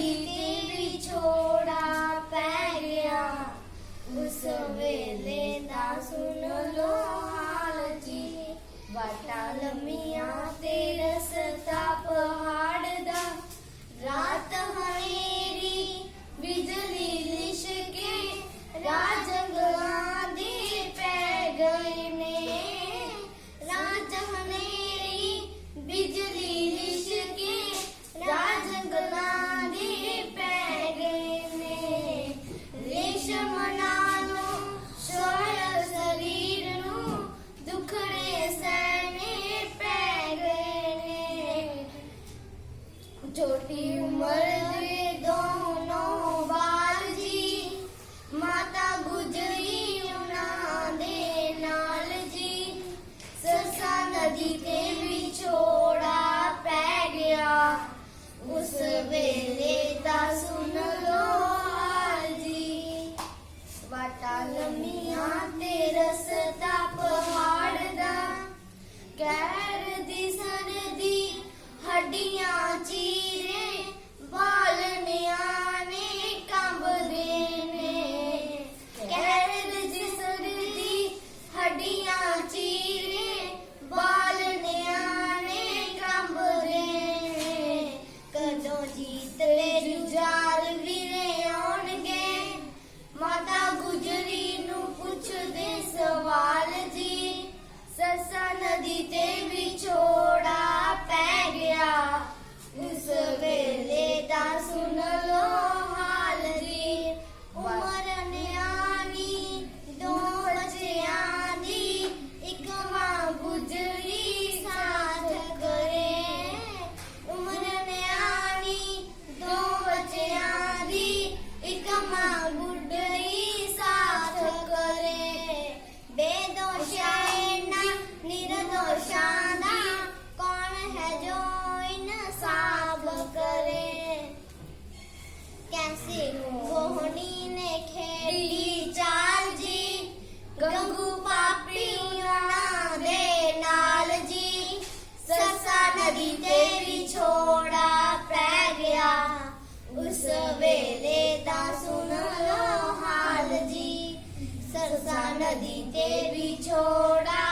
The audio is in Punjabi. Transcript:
ਕਦੀ ਤੇ ਵਿਛੋੜਾ ਪੈ ਗਿਆ। ਉਸ ਵੇਲੇ ਦਾ ਸੁਣ ਲੋ ਹਾਲ ਜੀ। ਵਟਾ ਲੰਮੀ छोटी उम्र ਕਦੀ ਤੇ ਵਿਛੋੜਾ ਪੈ ਗਿਆ। ਉਸ ਵੇਲੇ ਦਾ ਸੁਣ ਲੋ ਹਾਲ ਜੀ। ਸਰਸਾ ਨਦੀ ਤੇ ਵਿਛੋੜਾ